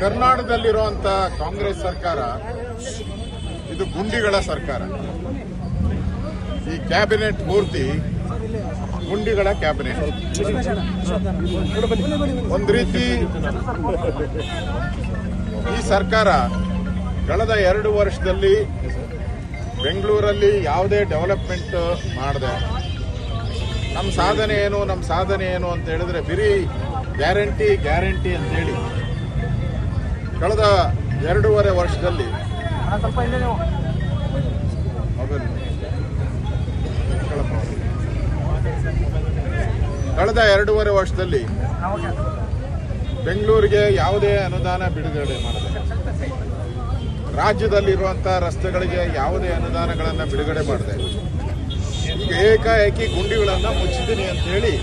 ಕರ್ನಾಟಕದಲ್ಲಿರುವಂತ ಕಾಂಗ್ರೆಸ್ ಸರ್ಕಾರ, ಇದು ಗುಂಡಿಗಳ ಸರ್ಕಾರ. ಈ ಕ್ಯಾಬಿನೆಟ್ ಪೂರ್ತಿ ಗುಂಡಿಗಳ ಕ್ಯಾಬಿನೆಟ್. ಒಂದು ರೀತಿ ಈ ಸರ್ಕಾರ ಕಳೆದ ಎರಡು ವರ್ಷದಲ್ಲಿ ಬೆಂಗಳೂರಲ್ಲಿ ಯಾವುದೇ ಡೆವಲಪ್ಮೆಂಟ್ ಮಾಡದೆ. ನಮ್ಮ ಸಾಧನೆ ಏನು ನಮ್ಮ ಸಾಧನೆ ಏನು ಅಂತ ಹೇಳಿದ್ರೆ ಬಿರಿ ಗ್ಯಾರಂಟಿ ಗ್ಯಾರಂಟಿ ಅಂತೇಳಿ. ಕಳೆದ ಎರಡೂವರೆ ವರ್ಷದಲ್ಲಿ. ಕಳೆದ ಎರಡೂವರೆ ವರ್ಷದಲ್ಲಿ ಬೆಂಗಳೂರಿಗೆ ಯಾವುದೇ ಅನುದಾನ ಬಿಡುಗಡೆ ಮಾಡಿದೆ. ರಾಜ್ಯದಲ್ಲಿರುವಂಥ ರಸ್ತೆಗಳಿಗೆ ಯಾವುದೇ ಅನುದಾನಗಳನ್ನು ಬಿಡುಗಡೆ ಮಾಡದೆ. ಏಕಾಏಕಿ ಗುಂಡಿಗಳನ್ನು ಮುಚ್ಚಿದ್ದೀನಿ ಅಂತ ಹೇಳಿ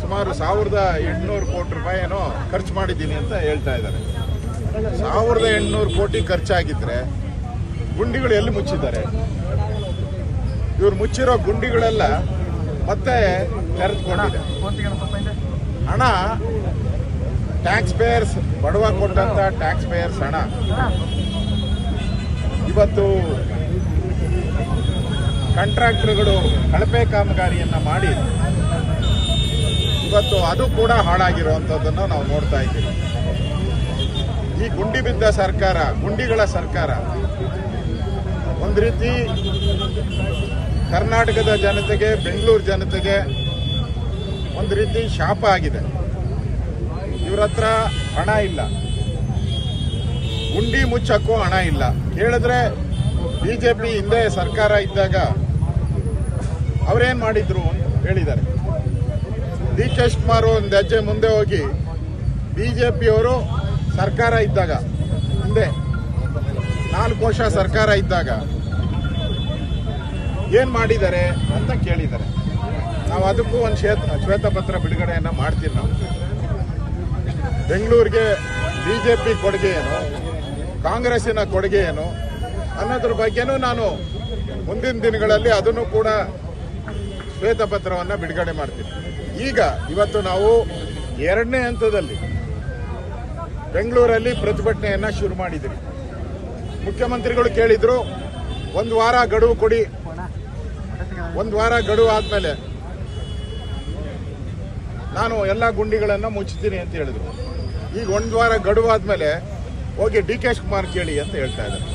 ಸುಮಾರು ಸಾವಿರದ ಎಂಟುನೂರು ಕೋಟಿ ರೂಪಾಯಿ ಏನೋ ಖರ್ಚು ಮಾಡಿದ್ದೀನಿ ಅಂತ ಹೇಳ್ತಾ ಇದ್ದಾರೆ. ಸಾವಿರದ ಎಂಟುನೂರು ಕೋಟಿ ಖರ್ಚಾಗಿದ್ರೆ ಗುಂಡಿಗಳು ಎಲ್ಲಿ ಮುಚ್ಚಿದ್ದಾರೆ? ಇವ್ರು ಮುಚ್ಚಿರೋ ಗುಂಡಿಗಳೆಲ್ಲ ಮತ್ತೆ ತೆರೆದುಕೊಂಡಿದೆ. ಹಣ ಟ್ಯಾಕ್ಸ್ ಪೇಯರ್ಸ್ ಬಡವ ಕೊಟ್ಟಂತ ಟ್ಯಾಕ್ಸ್ ಪೇಯರ್ಸ್ ಹಣ. ಇವತ್ತು ಕಾಂಟ್ರಾಕ್ಟರ್ಗಳು ಕಳಪೆ ಕಾಮಗಾರಿಯನ್ನು ಮಾಡಿ ಇವತ್ತು ಅದು ಕೂಡ ಹಾಳಾಗಿರುವಂಥದ್ದನ್ನು ನಾವು ನೋಡ್ತಾ ಇದ್ದೀವಿ. ಈ ಗುಂಡಿ ಬಿದ್ದ ಸರ್ಕಾರ, ಗುಂಡಿಗಳ ಸರ್ಕಾರ ಒಂದು ರೀತಿ ಕರ್ನಾಟಕದ ಜನತೆಗೆ, ಬೆಂಗಳೂರು ಜನತೆಗೆ ಒಂದು ರೀತಿ ಶಾಪ ಆಗಿದೆ. ಇವ್ರ ಹತ್ರ ಹಣ ಇಲ್ಲ. ಗುಂಡಿ ಮುಚ್ಚಕ್ಕೂ ಹಣ ಇಲ್ಲ. ಕೇಳಿದ್ರೆ ಬಿಜೆಪಿ ಹಿಂದೆ ಸರ್ಕಾರ ಇದ್ದಾಗ ಅವರೇನ್ ಮಾಡಿದ್ರು ಅಂತ ಹೇಳಿದ್ದಾರೆ. ಡಿ ಕೆ ಶಿವಕುಮಾರ್ ಒಂದು ಹೆಜ್ಜೆ ಮುಂದೆ ಹೋಗಿ ಬಿಜೆಪಿಯವರು ಸರ್ಕಾರ ಇದ್ದಾಗ ಹಿಂದೆ ನಾಲ್ಕು ವರ್ಷ ಸರ್ಕಾರ ಇದ್ದಾಗ ಏನ್ ಮಾಡಿದ್ದಾರೆ ಅಂತ ಕೇಳಿದ್ದಾರೆ. ನಾವು ಅದಕ್ಕೂ ಒಂದು ಶ್ವೇತ, ಶ್ವೇತಪತ್ರ ಬಿಡುಗಡೆಯನ್ನು ಮಾಡ್ತೀವಿ ನಾವು. ಬೆಂಗಳೂರಿಗೆ ಬಿಜೆಪಿ ಕೊಡುಗೆ ಏನು? ಕಾಂಗ್ರೆಸ್ಸಿನ ಕೊಡುಗೆ ಏನು? ಅನ್ನೋದ್ರ ಬಗ್ಗೆನೂ ನಾನು ಮುಂದಿನ ದಿನಗಳಲ್ಲಿ ಅದನ್ನು ಕೂಡ ಶ್ವೇತಪತ್ರವನ್ನು ಬಿಡುಗಡೆ ಮಾಡ್ತೀವಿ. ಈಗ ಇವತ್ತು ನಾವು ಎರಡನೇ ಹಂತದಲ್ಲಿ ಬೆಂಗಳೂರಲ್ಲಿ ಪ್ರತಿಭಟನೆಯನ್ನು ಶುರು ಮಾಡಿದ್ದೀವಿ. ಮುಖ್ಯಮಂತ್ರಿಗಳು ಕೇಳಿದ್ರು, ಒಂದು ವಾರ ಗಡುವು ಕೊಡಿ. ಒಂದು ವಾರ ಗಡುವು ಆದಮೇಲೆ ನಾನು ಎಲ್ಲ ಗುಂಡಿಗಳನ್ನು ಮುಚ್ಚುತ್ತೀನಿ ಅಂತ ಹೇಳಿದ್ರು. ಈಗ ಒಂದು ವಾರ ಗಡುವು ಆದಮೇಲೆ ಹೋಗಿ ಡಿ ಕೆ ಶಿವಕುಮಾರ್ ಕೇಳಿ ಅಂತ ಹೇಳ್ತಾ ಇದ್ದಾರೆ.